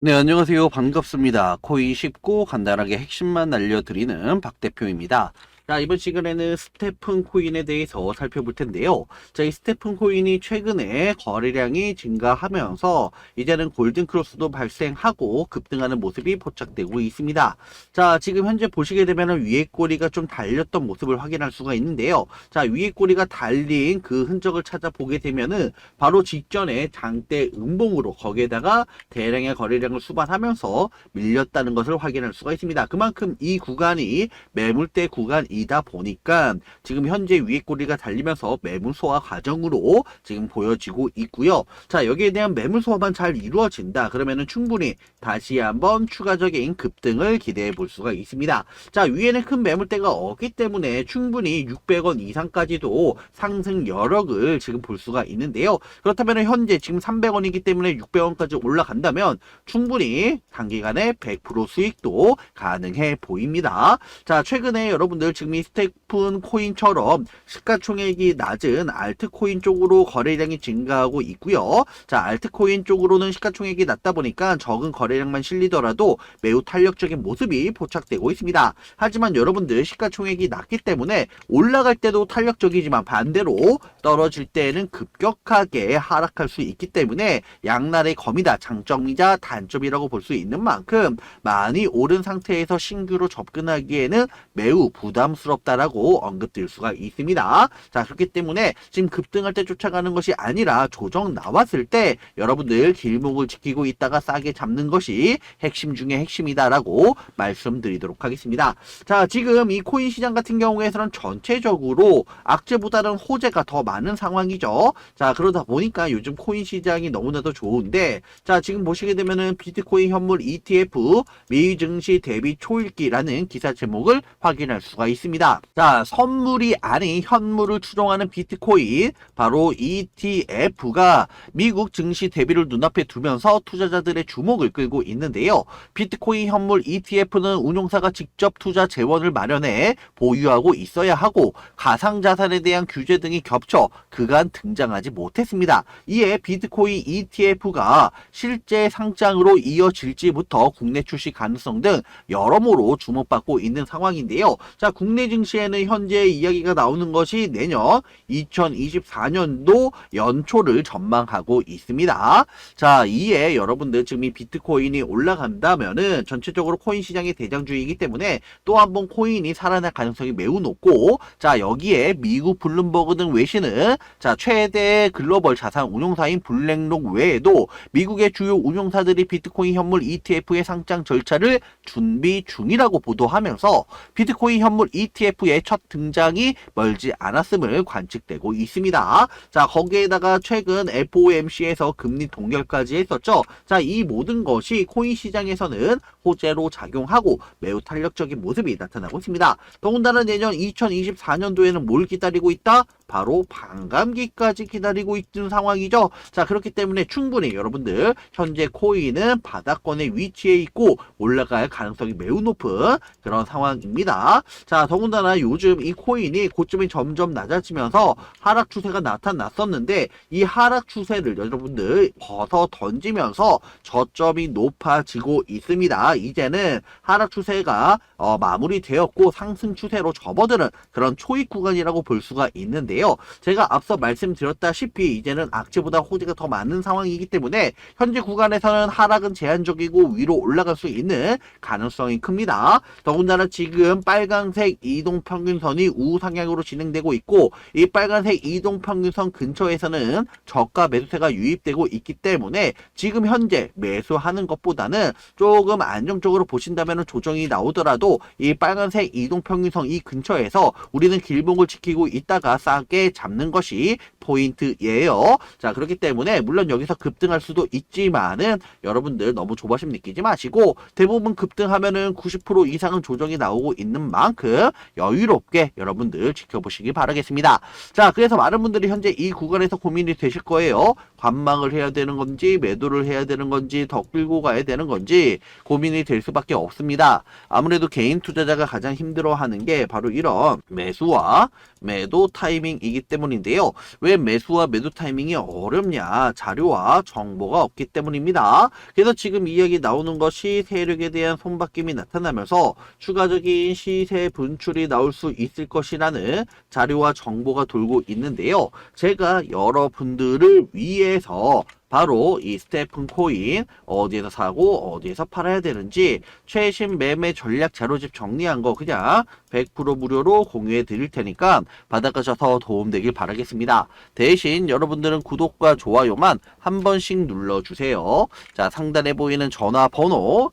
네, 안녕하세요. 반갑습니다. 코인 쉽고 간단하게 핵심만 알려드리는 박 대표입니다. 자, 이번 시간에는 스테픈 코인에 대해서 살펴볼 텐데요. 자, 이 스테픈 코인이 최근에 거래량이 증가하면서 이제는 골든 크로스도 발생하고 급등하는 모습이 포착되고 있습니다. 자, 지금 현재 보시게 되면 위에 꼬리가 좀 달렸던 모습을 확인할 수가 있는데요. 자, 위에 꼬리가 달린 그 흔적을 찾아보게 되면은 바로 직전에 장대 음봉으로 거기에다가 대량의 거래량을 수반하면서 밀렸다는 것을 확인할 수가 있습니다. 그만큼 이 구간이 매물대 구간이 다 보니까 지금 현재 위에 꼬리가 달리면서 매물 소화 과정으로 지금 보여지고 있고요. 자, 여기에 대한 매물 소화만 잘 이루어진다. 그러면은 충분히 다시 한번 추가적인 급등을 기대해 볼 수가 있습니다. 자, 위에는 큰 매물대가 없기 때문에 충분히 600원 이상까지도 상승 여력을 지금 볼 수가 있는데요. 그렇다면 현재 지금 300원이기 때문에 600원까지 올라간다면 충분히 단기간에 100% 수익도 가능해 보입니다. 자, 최근에 여러분들 지금 이 스테픈 코인처럼 시가총액이 낮은 알트코인 쪽으로 거래량이 증가하고 있고요. 자, 알트코인 쪽으로는 시가총액이 낮다 보니까 적은 거래량만 실리더라도 매우 탄력적인 모습이 포착되고 있습니다. 하지만 여러분들 시가총액이 낮기 때문에 올라갈 때도 탄력적이지만 반대로 떨어질 때에는 급격하게 하락할 수 있기 때문에 양날의 검이다. 장점이자 단점이라고 볼 수 있는 만큼 많이 오른 상태에서 신규로 접근하기에는 매우 부담 스럽다라고 언급될 수가 있습니다. 자, 그렇기 때문에 지금 급등할 때 쫓아가는 것이 아니라 조정 나왔을 때 여러분들 길목을 지키고 있다가 싸게 잡는 것이 핵심 중에 핵심이다라고 말씀드리도록 하겠습니다. 자, 지금 이 코인 시장 같은 경우에서는 전체적으로 악재보다는 호재가 더 많은 상황이죠. 자, 그러다 보니까 요즘 코인 시장이 너무나도 좋은데, 자, 지금 보시게 되면은 비트코인 현물 ETF 미 증시 대비 초읽기라는 기사 제목을 확인할 수가 있습니다. 자, 선물이 아닌 현물을 추종하는 비트코인, 바로 ETF가 미국 증시 대비를 눈앞에 두면서 투자자들의 주목을 끌고 있는데요. 비트코인 현물 ETF는 운용사가 직접 투자 재원을 마련해 보유하고 있어야 하고 가상자산에 대한 규제 등이 겹쳐 그간 등장하지 못했습니다. 이에 비트코인 ETF가 실제 상장으로 이어질지부터 국내 출시 가능성 등 여러모로 주목받고 있는 상황인데요. 자, 국내 증시에는 현재 이야기가 나오는 것이 내년 2024년도 연초를 전망하고 있습니다. 자, 이에 여러분들 지금 이 비트코인이 올라간다면은 전체적으로 코인 시장이 대장주이기 때문에 또 한 번 코인이 살아날 가능성이 매우 높고 자, 여기에 미국 블룸버그 등 외신은 자, 최대 글로벌 자산 운용사인 블랙록 외에도 미국의 주요 운용사들이 비트코인 현물 ETF의 상장 절차를 준비 중이라고 보도하면서 비트코인 현물 ETF의 첫 등장이 멀지 않았음을 관측되고 있습니다. 자, 거기에다가 최근 FOMC에서 금리 동결까지 했었죠. 자, 이 모든 것이 코인 시장에서는 호재로 작용하고 매우 탄력적인 모습이 나타나고 있습니다. 더군다나 내년 2024년도에는 뭘 기다리고 있다? 바로 반감기까지 기다리고 있는 상황이죠. 자, 그렇기 때문에 충분히 여러분들 현재 코인은 바닥권에 위치해 있고 올라갈 가능성이 매우 높은 그런 상황입니다. 자, 더군다나 요즘 이 코인이 고점이 점점 낮아지면서 하락 추세가 나타났었는데 이 하락 추세를 여러분들 벗어 던지면서 저점이 높아지고 있습니다. 이제는 하락 추세가 어, 마무리되었고 상승 추세로 접어드는 그런 초입 구간이라고 볼 수가 있는데 요. 제가 앞서 말씀드렸다시피 이제는 악재보다 호재가 더 많은 상황이기 때문에 현재 구간에서는 하락은 제한적이고 위로 올라갈 수 있는 가능성이 큽니다. 더군다나 지금 빨간색 이동평균선이 우상향으로 진행되고 있고 이 빨간색 이동평균선 근처에서는 저가 매수세가 유입되고 있기 때문에 지금 현재 매수하는 것보다는 조금 안정적으로 보신다면 조정이 나오더라도 이 빨간색 이동평균선 이 근처에서 우리는 길목을 지키고 있다가 싸게 잡는 것이 포인트예요. 자 그렇기 때문에 물론 여기서 급등할 수도 있지만은 여러분들 너무 조바심 느끼지 마시고 대부분 급등하면은 90% 이상은 조정이 나오고 있는 만큼 여유롭게 여러분들 지켜보시기 바라겠습니다. 자 그래서 많은 분들이 현재 이 구간에서 고민이 되실 거예요. 관망을 해야 되는 건지 매도를 해야 되는 건지 더 끌고 가야 되는 건지 고민이 될 수밖에 없습니다. 아무래도 개인 투자자가 가장 힘들어하는 게 바로 이런 매수와 매도 타이밍 이기 때문인데요. 왜 매수와 매도 타이밍이 어렵냐? 자료와 정보가 없기 때문입니다. 그래서 지금 이야기 나오는 것이 세력에 대한 손바뀜이 나타나면서 추가적인 시세 분출이 나올 수 있을 것이라는 자료와 정보가 돌고 있는데요. 제가 여러분들을 위해서 바로 이 스테픈 코인 어디에서 사고 어디에서 팔아야 되는지 최신 매매 전략 자료집 정리한 거 그냥 100% 무료로 공유해 드릴 테니까 받아가셔서 도움되길 바라겠습니다. 대신 여러분들은 구독과 좋아요만 한 번씩 눌러주세요. 자 상단에 보이는 전화번호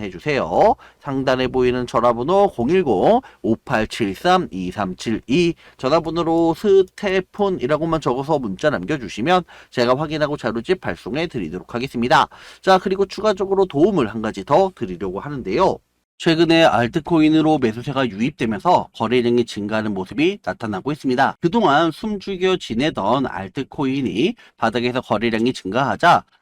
해주세요. 상단에 보이는 전화번호 010-5873-2372 전화번호로 스테폰이라고만 적어서 문자 남겨주시면 제가 확인하고 자료집 발송해 드리도록 하겠습니다. 자 그리고 추가적으로 도움을 한 가지 더 드리려고 하는데요. 최근에 알트코인으로 매수세가 유입되면서 거래량이 증가하는 모습이 나타나고 있습니다. 그동안 숨죽여 지내던 알트코인이 바닥에서 거래량이 증가하자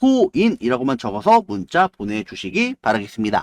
코인이라고만 적어서 문자 보내주시기 바라겠습니다.